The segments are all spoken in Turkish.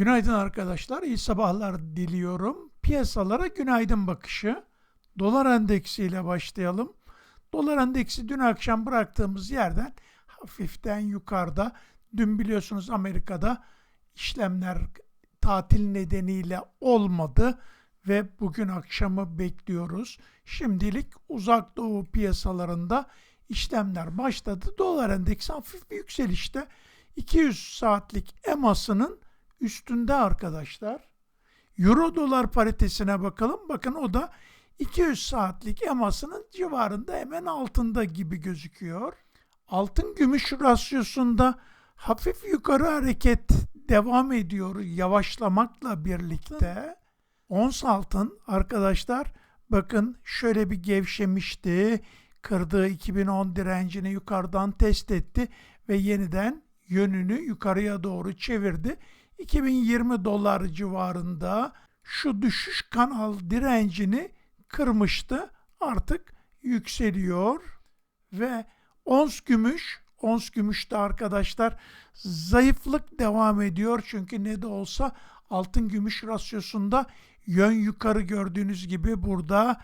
Günaydın arkadaşlar, iyi sabahlar diliyorum. Piyasalara günaydın bakışı. Dolar endeksiyle başlayalım. Dolar endeksi dün akşam bıraktığımız yerden hafiften yukarıda. Dün biliyorsunuz Amerika'da işlemler tatil nedeniyle olmadı ve bugün akşamı bekliyoruz. Şimdilik uzak doğu piyasalarında işlemler başladı. Dolar endeksi hafif bir yükselişte. 200 saatlik EMA'sının üstünde arkadaşlar. Euro dolar paritesine bakalım. Bakın o da 200 saatlik EMA'sının civarında hemen altında gibi gözüküyor. Altın gümüş rasyosunda hafif yukarı hareket devam ediyor yavaşlamakla birlikte. Ons altın arkadaşlar bakın şöyle bir gevşemişti. Kırdığı 2010 direncini yukarıdan test etti ve yeniden yönünü yukarıya doğru çevirdi. 2020 dolar civarında şu düşüş kanal direncini kırmıştı. Artık yükseliyor ve ons gümüş, ons gümüşte arkadaşlar zayıflık devam ediyor. Çünkü ne de olsa altın gümüş rasyosunda yön yukarı gördüğünüz gibi burada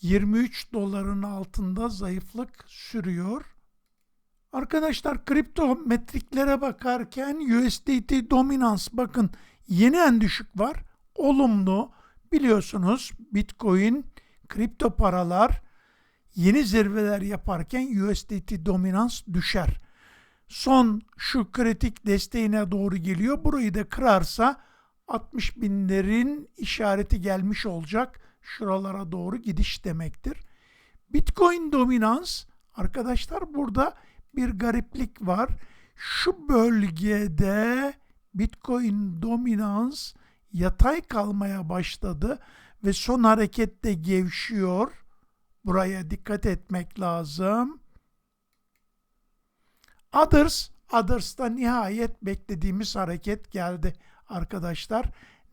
23 doların altında zayıflık sürüyor. Arkadaşlar kripto metriklere bakarken USDT dominans bakın yeni en düşük var. Olumlu biliyorsunuz Bitcoin kripto paralar yeni zirveler yaparken USDT dominans düşer. Son şu kritik desteğine doğru geliyor. Burayı da kırarsa 60 binlerin işareti gelmiş olacak. Şuralara doğru gidiş demektir. Bitcoin dominans arkadaşlar burada bir gariplik var. Şu bölgede Bitcoin dominans yatay kalmaya başladı ve son harekette gevşiyor. Buraya dikkat etmek lazım. Others, Others'ta nihayet beklediğimiz hareket geldi arkadaşlar.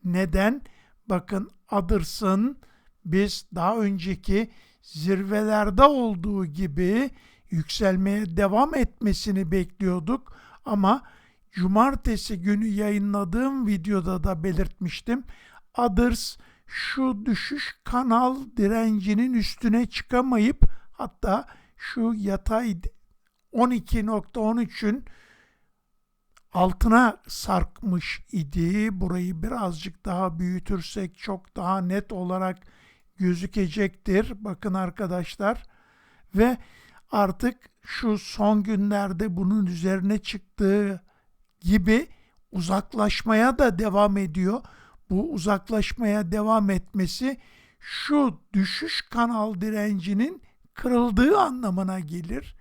Neden? Bakın Others'ın biz daha önceki zirvelerde olduğu gibi yükselmeye devam etmesini bekliyorduk ama cumartesi günü yayınladığım videoda da belirtmiştim. Others şu düşüş kanal direncinin üstüne çıkamayıp hatta şu yatay 12.13'ün altına sarkmış idi. Burayı birazcık daha büyütürsek çok daha net olarak gözükecektir. Bakın arkadaşlar ve artık şu son günlerde bunun üzerine çıktığı gibi uzaklaşmaya da devam ediyor. Bu uzaklaşmaya devam etmesi şu düşüş kanal direncinin kırıldığı anlamına gelir.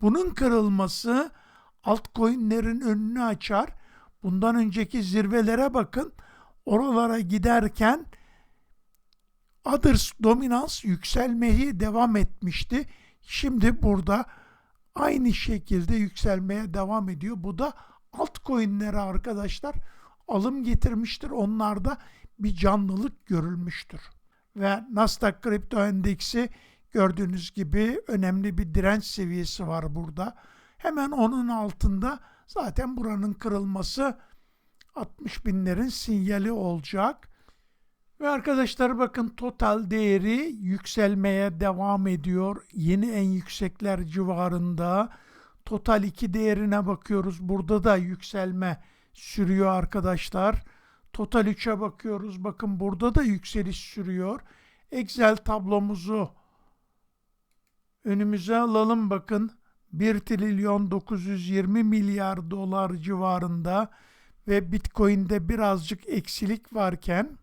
Bunun kırılması altcoin'lerin önünü açar. Bundan önceki zirvelere bakın. Oralara giderken Others dominans yükselmeye devam etmişti. Şimdi burada aynı şekilde yükselmeye devam ediyor. Bu da altcoin'lere arkadaşlar alım getirmiştir. Onlarda bir canlılık görülmüştür. Ve Nasdaq Kripto Endeksi gördüğünüz gibi önemli bir direnç seviyesi var burada. Hemen onun altında zaten buranın kırılması 60 binlerin sinyali olacak. Ve arkadaşlar bakın total değeri yükselmeye devam ediyor. Yeni en yüksekler civarında. Total 2 değerine bakıyoruz. Burada da yükselme sürüyor arkadaşlar. Total 3'e bakıyoruz. Bakın burada da yükseliş sürüyor. Excel tablomuzu önümüze alalım bakın. 1 trilyon 920 milyar dolar civarında ve Bitcoin'de birazcık eksilik varken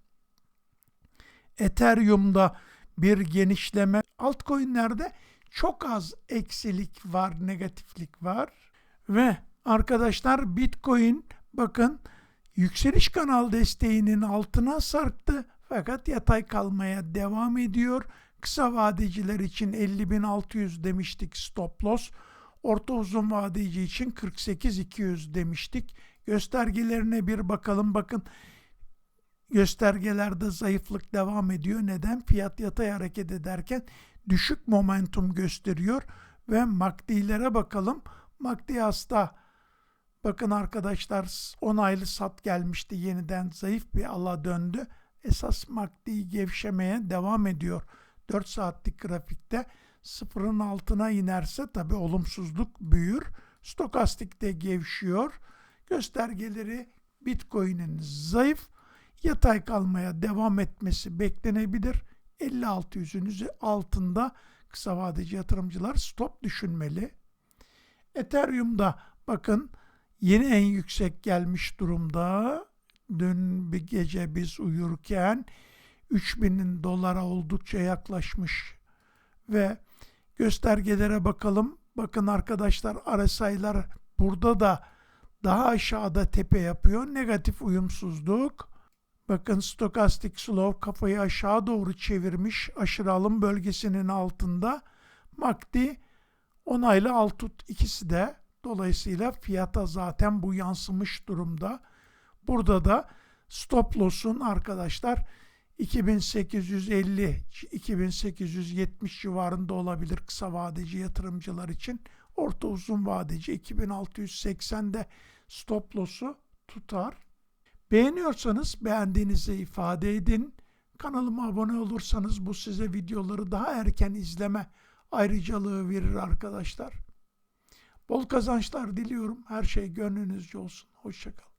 Ethereum'da bir genişleme, altcoin'lerde çok az eksilik var, negatiflik var ve arkadaşlar Bitcoin bakın yükseliş kanal desteğinin altına sarktı fakat yatay kalmaya devam ediyor. Kısa vadeciler için 50.600 demiştik stop loss. Orta uzun vadeci için 48.200 demiştik. Göstergelerine bir bakalım. Bakın göstergelerde zayıflık devam ediyor. Neden? Fiyat yatay hareket ederken düşük momentum gösteriyor ve MACD'lere bakalım. MACD hasta Bakın arkadaşlar onaylı sat gelmişti yeniden zayıf bir ala döndü. Esas MACD gevşemeye devam ediyor. 4 saatlik grafikte sıfırın altına inerse tabi olumsuzluk büyür. Stokastik de gevşiyor. Göstergeleri Bitcoin'in zayıf yatay kalmaya devam etmesi beklenebilir. 56 yüzün altında kısa vadeci yatırımcılar stop düşünmeli. Ethereum'da bakın yeni en yüksek gelmiş durumda. Dün bir gece biz uyurken 3000 dolara oldukça yaklaşmış ve göstergelere bakalım. Bakın arkadaşlar RSI'lar burada da daha aşağıda tepe yapıyor. Negatif uyumsuzluk. Bakın stokastik slow kafayı aşağı doğru çevirmiş. Aşırı alım bölgesinin altında. MACD onaylı alt tut ikisi de. Dolayısıyla fiyata zaten bu yansımış durumda. Burada da stop loss'un arkadaşlar 2850-2870 civarında olabilir kısa vadeci yatırımcılar için. Orta uzun vadeci 2680'de stop loss'u tutar. Beğeniyorsanız beğendiğinizi ifade edin. Kanalıma abone olursanız bu size videoları daha erken izleme ayrıcalığı verir arkadaşlar. Bol kazançlar diliyorum. Her şey gönlünüzce olsun. Hoşçakalın.